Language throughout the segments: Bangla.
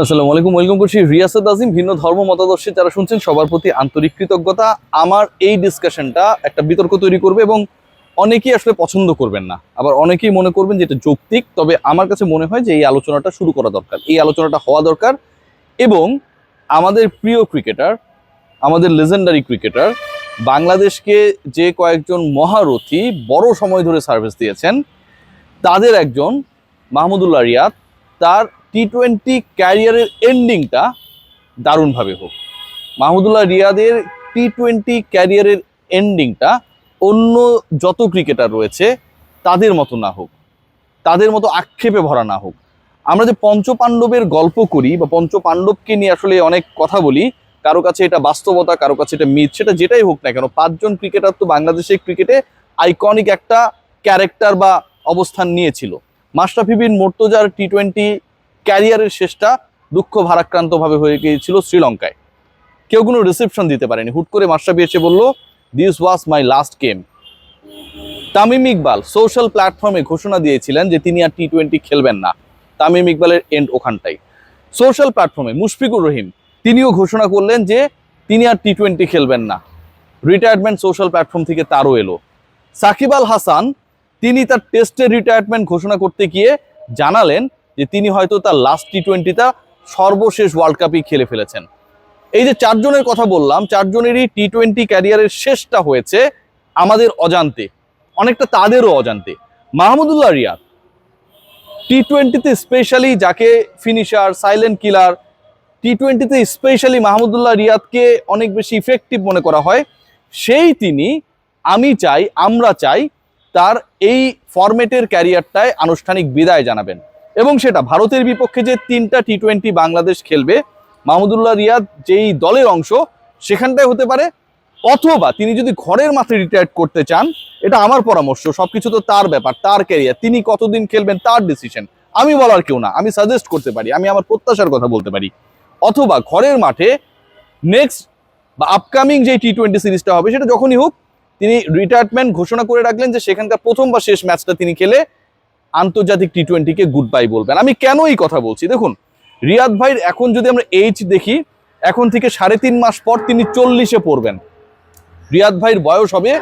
আসসালামু আলাইকুম, ওয়েলকাম করছি রিয়াসাদ আজিম, ভিন্ন ধর্ম মতাদর্শে যারা শুনছেন, সবার প্রতি আন্তরিক কৃতজ্ঞতা। আমার এই ডিসকাশনটা একটা বিতর্ক তৈরি করবে এবং অনেকেই আসলে পছন্দ করবেন না। আবার অনেকেই মনে করবেন যে এটা যৌক্তিক, তবে আমার কাছে মনে হয় যে এই আলোচনাটা শুরু করা দরকার। এই আলোচনাটা হওয়া দরকার এবং আমাদের প্রিয় ক্রিকেটার আমাদের লেজেন্ডারি ক্রিকেটার বাংলাদেশকে যে কয়েকজন মহারথী বড় সময় ধরে সার্ভিস দিয়েছেন, তাদের একজন মাহমুদুল্লাহ রিয়াদ, তার টি টোয়েন্টি ক্যারিয়ারের এন্ডিংটা দারুণভাবে হোক। মাহমুদুল্লাহ রিয়াদের টি টোয়েন্টি ক্যারিয়ারের এন্ডিংটা অন্য যত ক্রিকেটার রয়েছে, তাদের মতো না হোক, তাদের মতো আক্ষেপে ভরা না হোক। আমরা যে পঞ্চপাণ্ডবের গল্প করি বা পঞ্চপাণ্ডবকে নিয়ে আসলে অনেক কথা বলি, কারও কাছে এটা বাস্তবতা, কারও কাছে এটা মিথ, সেটা যেটাই হোক না কেন, পাঁচজন ক্রিকেটার তো বাংলাদেশের ক্রিকেটে আইকনিক একটা ক্যারেক্টার বা অবস্থান নিয়েছিল। মাশরাফি বিন মোর্তজার টি টোয়েন্টি ক্যারিয়ারের শেষটা দুঃখ ভারাক্রান্তভাবে হয়ে গিয়েছিল শ্রীলঙ্কায়। কেউ কোনো রিসেপশন দিতে পারেনি। হুট করে মাশরাফি এসে বলল this was my last game Tamim Iqbal social প্ল্যাটফর্মে ঘোষণা দিয়েছিলেন যে তিনি আর টি টোয়েন্টি খেলবেন না। তামিম ইকবালের এন্ড ওখানটাই। সোশ্যাল প্ল্যাটফর্মে মুশফিকুর রহিম তিনিও ঘোষণা করলেন যে তিনি আর টি টোয়েন্টি খেলবেন না। রিটায়ারমেন্ট সোশ্যাল প্ল্যাটফর্ম থেকে তারও এলো। সাকিব আল হাসান তিনি তার টেস্টের রিটায়ারমেন্ট ঘোষণা করতে গিয়ে জানালেন যে তিনি হয়তো তার লাস্ট টি টোয়েন্টিটা সর্বশেষ ওয়ার্ল্ড কাপই খেলে ফেলেছেন। এই যে চারজনের কথা বললাম, চারজনেরই টি টোয়েন্টি ক্যারিয়ারের শেষটা হয়েছে আমাদের অজান্তে, অনেকটা তাদেরও অজান্তে। মাহমুদুল্লাহ রিয়াদ টি টোয়েন্টিতে স্পেশালি যাকে ফিনিশার সাইলেন্ট কিলার টি টোয়েন্টিতে স্পেশালি মাহমুদুল্লাহ রিয়াদকে অনেক বেশি ইফেক্টিভ মনে করা হয়। সেই তিনি, আমি চাই, আমরা চাই, তার এই ফরম্যাটের ক্যারিয়ারটায় আনুষ্ঠানিক বিদায় জানাবেন। এবং সেটা ভারতের বিপক্ষে যে তিনটা টি টোয়েন্টি বাংলাদেশ খেলবে, মাহমুদুল্লাহ রিয়াদ যেই দলের অংশ, সেখানটায় হতে পারে, অথবা তিনি যদি ঘরের মাঠে রিটায়ার করতে চান, এটা আমার পরামর্শ, সবকিছু তো তার ব্যাপার, তার ক্যারিয়ার তিনি কতদিন খেলবেন তার ডিসিশন আমি বলার কেউ না, আমি সাজেস্ট করতে পারি, আমি আমার প্রত্যাশার কথা বলতে পারি। অথবা ঘরের মাঠে নেক্সট বা আপকামিং যে টি টোয়েন্টি সিরিজটা হবে, সেটা যখনই হোক, তিনি রিটায়ারমেন্ট ঘোষণা করে রাখলেন যে সেখানকার প্রথম বা শেষ ম্যাচটা তিনি খেলে আন্তর্জাতিক টি টোয়েন্টিকে গুড বাই বলবেন। আমি কেন এই কথা বলছি? দেখুন, রিয়াদ ভাইয়ের এখন যদি আমরা এইচ দেখি, এখন থেকে সাড়ে তিন মাস পর তিনি চল্লিশে পড়বেন। রিয়াদ ভাইয়ের বয়স হবে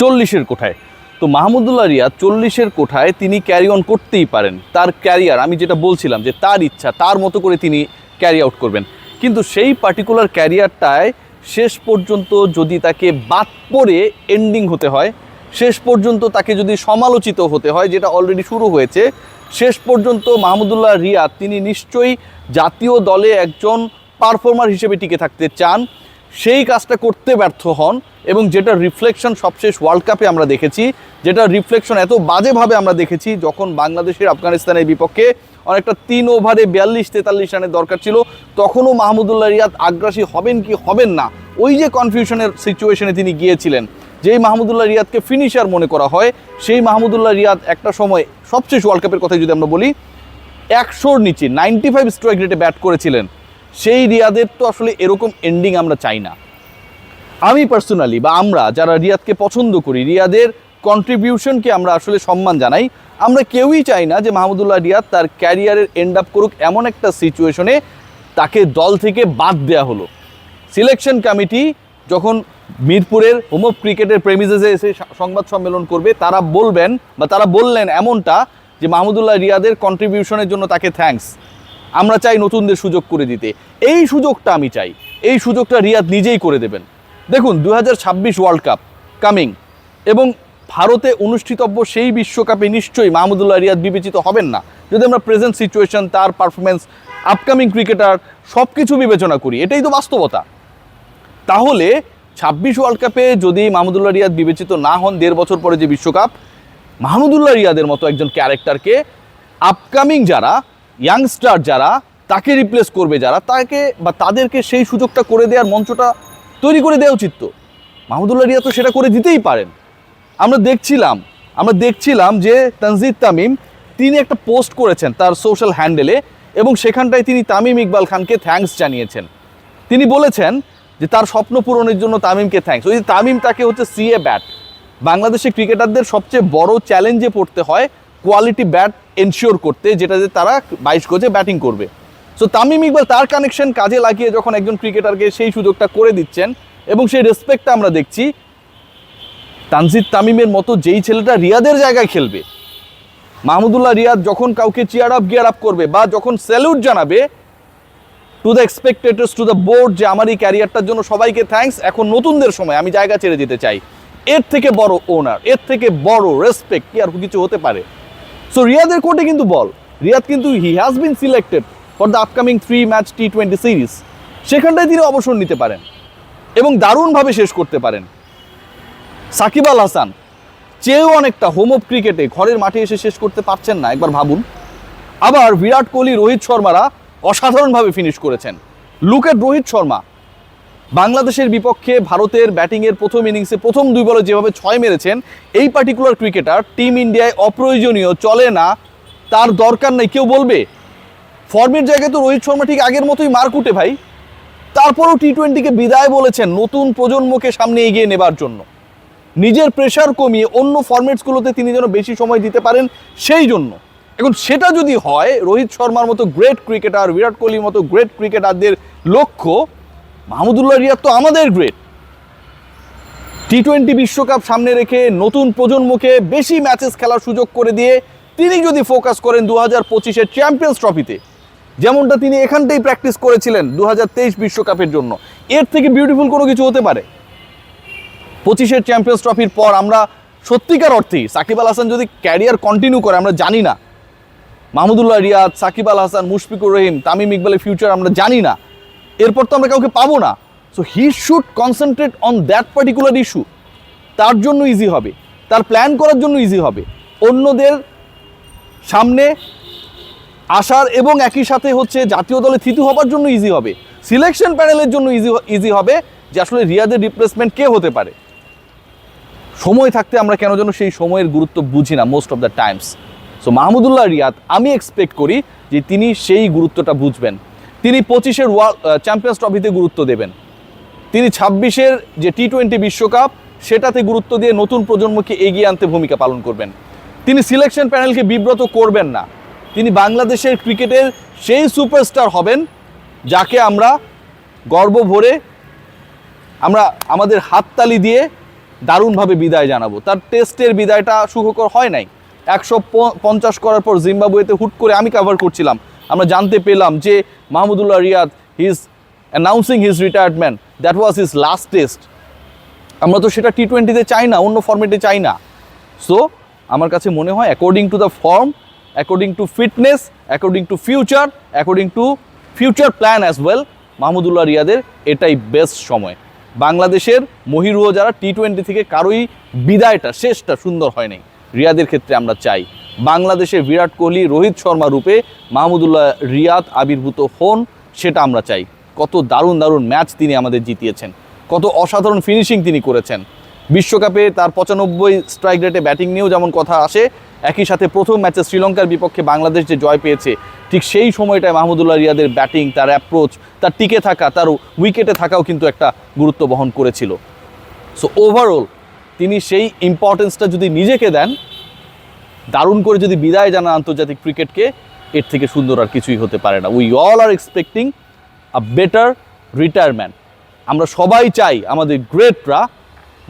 চল্লিশের কোঠায়। তো মাহমুদুল্লাহ রিয়াদ চল্লিশের কোঠায় তিনি ক্যারি অন করতেই পারেন। তার ক্যারিয়ার আমি যেটা বলছিলাম যে তার ইচ্ছা, তার মতো করে তিনি ক্যারি আউট করবেন। কিন্তু সেই পার্টিকুলার ক্যারিয়ারটায় শেষ পর্যন্ত যদি তাকে বাদ পড়ে এন্ডিং হতে হয় শেষ পর্যন্ত তাকে যদি সমালোচিত হতে হয়, যেটা অলরেডি শুরু হয়েছে, শেষ পর্যন্ত মাহমুদুল্লাহ রিয়াদ তিনি নিশ্চয়ই জাতীয় দলে একজন পারফর্মার হিসেবে টিকে থাকতে চান। সেই কাজটা করতে ব্যর্থ হন এবং যেটা রিফ্লেকশন সবশেষ ওয়ার্ল্ড কাপে আমরা দেখেছি, যেটা রিফ্লেকশন এত বাজেভাবে আমরা দেখেছি যখন বাংলাদেশের আফগানিস্তানের বিপক্ষে অনেকটা তিন ওভারে বিয়াল্লিশ তেতাল্লিশ রানের দরকার ছিল, তখনও মাহমুদুল্লাহ রিয়াদ আগ্রাসী হবেন কি হবেন না, ওই যে কনফিউশনের সিচুয়েশনে তিনি গিয়েছিলেন। যেই মাহমুদুল্লাহ রিয়াদকে ফিনিশার মনে করা হয়, সেই মাহমুদুল্লাহ রিয়াদ একটা সময় সবশেষ ওয়ার্ল্ড কাপের কথা যদি আমরা বলি, একশোর নিচে নাইনটি ফাইভ স্ট্রাইক রেটে ব্যাট করেছিলেন। সেই রিয়াদের তো আসলে এরকম এন্ডিং আমরা চাই না। আমি পার্সোনালি বা আমরা যারা রিয়াদকে পছন্দ করি, রিয়াদের কন্ট্রিবিউশনকে আমরা আসলে সম্মান জানাই, আমরা কেউই চাই না যে মাহমুদুল্লাহ রিয়াদ তার ক্যারিয়ারের এন্ড আপ করুক এমন একটা সিচুয়েশনে তাকে দল থেকে বাদ দেওয়া হলো। সিলেকশন কমিটি যখন মিরপুরের হোম ক্রিকেটের প্রেমিজেসে এসে সংবাদ সম্মেলন করবে, তারা বলবেন বা তারা বললেন এমনটা যে মাহমুদুল্লাহ রিয়াদের কন্ট্রিবিউশনের জন্য তাকে থ্যাঙ্কস আমরা চাই নতুনদের সুযোগ করে দিতে। এই সুযোগটা আমি চাই। এই সুযোগটা রিয়াদ নিজেই করে দেবেন। দেখুন দু হাজার ছাব্বিশ ওয়ার্ল্ড কাপ কামিং এবং ভারতে অনুষ্ঠিতব্য সেই বিশ্বকাপে নিশ্চয়ই মাহমুদুল্লাহ রিয়াদ বিবেচিত হবেন না। যদি আমরা প্রেজেন্ট সিচুয়েশন তার পারফরমেন্স আপকামিং ক্রিকেটার সব কিছু বিবেচনা করি, এটাই তো বাস্তবতা। তাহলে ছাব্বিশ ওয়ার্ল্ড কাপে যদি মাহমুদুল্লাহ রিয়াদ বিবেচিত না হন, দেড় বছর পরে যে বিশ্বকাপ, মাহমুদুল্লাহ রিয়াদের মতো একজন ক্যারেক্টারকে আপকামিং যারা ইয়াংস্টার যারা, তাকে রিপ্লেস করবে যারা, তাকে বা তাদেরকে সেই সুযোগটা করে দেওয়ার মঞ্চটা তৈরি করে দেওয়া উচিত তো। মাহমুদুল্লাহ রিয়া তো সেটা করে দিতেই পারেন। আমরা দেখছিলাম আমরা দেখছিলাম যে তানজিদ তামিম, তিনি একটা পোস্ট করেছেন তার সোশ্যাল হ্যান্ডেলে এবং সেখানটায় তিনি তামিম ইকবাল খানকে থ্যাঙ্কস জানিয়েছেন। তিনি বলেছেন যে তার স্বপ্ন পূরণের জন্য তামিমকে থ্যাংকস ওই যে তামিম তাকে হচ্ছে সিএ ব্যাট বাংলাদেশের ক্রিকেটারদের সবচেয়ে বড় চ্যালেঞ্জে পড়তে হয় কোয়ালিটি ব্যাট এনশিওর করতে, যেটা যে তারা বাইশ গজে ব্যাটিং করবে। সো তামিম ইকবাল তার কানেকশন কাজে লাগিয়ে যখন একজন ক্রিকেটারকে সেই সুযোগটা করে দিচ্ছেন এবং সেই রেসপেক্টটা আমরা দেখছি, তানজিদ তামিমের মতো যেই ছেলেটা রিয়াদের জায়গায় খেলবে, মাহমুদুল্লাহ রিয়াদ যখন কাউকে চিয়ার আপ গিয়ার আপ করবে বা যখন স্যালুট জানাবে to the spectators to the board যে আমার এই ক্যারিয়ারটার জন্য সবাইকে থ্যাঙ্কস এখন নতুনদের সময় আমি জায়গা ছেড়ে যেতে চাই। এর থেকে বড় ওনার এর থেকে বড় রেসপেক্ট কি আর কিছু হতে পারে? সো রিয়াদের কোর্টে কিন্তু বল, রিয়াদ কিন্তু he has been selected for the upcoming three match T twenty series সেখানটায় তিনি অবসর নিতে পারেন এবং দারুণভাবে শেষ করতে পারেন। সাকিব আল হাসান, চেয়েও অনেকটা হোম অফ ক্রিকেটে ঘরের মাঠে এসে শেষ করতে পারছেন না, একবার ভাবুন। আবার বিরাট কোহলি, রোহিত শর্মারা অসাধারণভাবে ফিনিশ করেছেন। লুকেট রোহিত শর্মা, বাংলাদেশের বিপক্ষে ভারতের ব্যাটিংয়ের প্রথম ইনিংসে প্রথম দুই বলে যেভাবে ছয় মেরেছেন, এই পার্টিকুলার ক্রিকেটার টিম ইন্ডিয়ায় অপ্রয়োজনীয়, চলে না, তার দরকার নেই। কেউ বলবে ফর্মের জায়গায় তো রোহিত শর্মা ঠিক আগের মতোই মার কুটে ভাই। তারপরও টি টোয়েন্টিকে বিদায় বলেছেন নতুন প্রজন্মকে সামনে এগিয়ে নেবার জন্য। নিজের প্রেশার কমিয়ে অন্য ফরম্যাটসগুলোতে তিনি যেন বেশি সময় দিতে পারেন, সেই জন্য। এখন সেটা যদি হয়, রোহিত শর্মার মতো গ্রেট ক্রিকেটার বিরাট কোহলির মতো গ্রেট ক্রিকেটারদের লক্ষ্য, মাহমুদুল্লাহ রিয়াদ তো আমাদের গ্রেট টি টোয়েন্টি বিশ্বকাপ সামনে রেখে নতুন প্রজন্মকে বেশি ম্যাচেস খেলার সুযোগ করে দিয়ে তিনি যদি ফোকাস করেন দু হাজার পঁচিশের চ্যাম্পিয়ন্স ট্রফিতে যেমনটা তিনি এখানটাই প্র্যাকটিস করেছিলেন দু বিশ্বকাপের জন্য, এর থেকে বিউটিফুল কোনো কিছু হতে পারে? পঁচিশের চ্যাম্পিয়ন্স ট্রফির পর আমরা সত্যিকার অর্থেই সাকিব আল হাসান যদি ক্যারিয়ার কন্টিনিউ করে, আমরা জানি না মাহমুদুল্লাহ রিয়াদ, সাকিব আল হাসান, মুশফিকুর রহিম, তামিম ইকবালের ফিউচার আমরা জানি না। এরপর তো আমরা কাউকে পাবো না। So he should concentrate on that particular issue তার জন্য ইজি হবে। তার প্ল্যান করার জন্য ইজি হবে। অন্যদের সামনে আসার এবং একই সাথে হচ্ছে জাতীয় দলে থিতু হবার জন্য ইজি হবে। সিলেকশন প্যানেলের জন্য ইজি ইজি হবে যে আসলে রিয়াদের রিপ্লেসমেন্ট কে হতে পারে। সময় থাকতে আমরা কেন যেন সেই সময়ের গুরুত্ব বুঝি না most of the times so Mahmudullah Riyad, আমি এক্সপেক্ট করি যে তিনি সেই গুরুত্বটা বুঝবেন। তিনি পঁচিশের ওয়ার্ল্ড চ্যাম্পিয়ন্স ট্রফিতে গুরুত্ব দেবেন। তিনি ছাব্বিশের যে টি টোয়েন্টি বিশ্বকাপ, সেটাতে গুরুত্ব দিয়ে নতুন প্রজন্মকে এগিয়ে আনতে ভূমিকা পালন করবেন। তিনি সিলেকশন প্যানেলকে বিব্রত করবেন না। তিনি বাংলাদেশের ক্রিকেটের সেই সুপারস্টার হবেন, যাকে আমরা গর্ব ভরে আমরা আমাদের হাততালি দিয়ে দারুণভাবে বিদায় জানাব। তার টেস্টের বিদায়টা সুখকর হয় নাই। একশো পঞ্চাশ করার পর জিম্বাবুয়েতে হুট করে আমি কাভার করছিলাম। আমরা জানতে পেলাম যে Mahmudullah Riyad his announcing his retirement that was his last test আমরা তো সেটা টি টোয়েন্টিতে চাই না, অন্য ফর্মেটে চাই না। সো আমার কাছে মনে হয় according to the form according to fitness according to future according to future plan as well Mahmudullah রিয়াদের এটাই বেস্ট সময়। বাংলাদেশের মহিরুহ যারা টি টোয়েন্টি থেকে কারোই বিদায়টা, শেষটা সুন্দর হয় নাই। রিয়াদের ক্ষেত্রে আমরা চাই। বাংলাদেশের বিরাট কোহলি, রোহিত শর্মা রূপে মাহমুদুল্লাহ রিয়াদ আবির্ভূত হন, সেটা আমরা চাই। কত দারুণ দারুণ ম্যাচ তিনি আমাদের জিতিয়েছেন। কত অসাধারণ ফিনিশিং তিনি করেছেন। বিশ্বকাপে তার পঁচানব্বই স্ট্রাইক রেটে ব্যাটিং নিয়েও যেমন কথা আসে, একই সাথে প্রথম ম্যাচে শ্রীলঙ্কার বিপক্ষে বাংলাদেশ যে জয় পেয়েছে, ঠিক সেই সময়টায় মাহমুদুল্লাহ রিয়াদের ব্যাটিং, তার অ্যাপ্রোচ তার টিকে থাকা, তার উইকেটে থাকাও কিন্তু একটা গুরুত্ব বহন করেছিল। সো ওভারঅল তিনি সেই ইম্পর্টেন্সটা যদি নিজেকে দেন, দারুণ করে যদি বিদায় জানান আন্তর্জাতিক ক্রিকেটকে, এর থেকে সুন্দর আর কিছুই হতে পারে না। We all are expecting a better retirement আমরা সবাই চাই আমাদের গ্রেটরা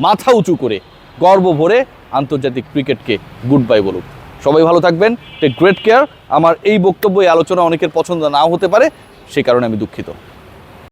মাথা উঁচু করে, গর্ব ভরে আন্তর্জাতিক ক্রিকেটকে গুড বাই বলুক। সবাই ভালো থাকবেন টেক গ্রেট কেয়ার আমার এই বক্তব্য, এই আলোচনা অনেকের পছন্দ নাও হতে পারে, সে কারণে আমি দুঃখিত।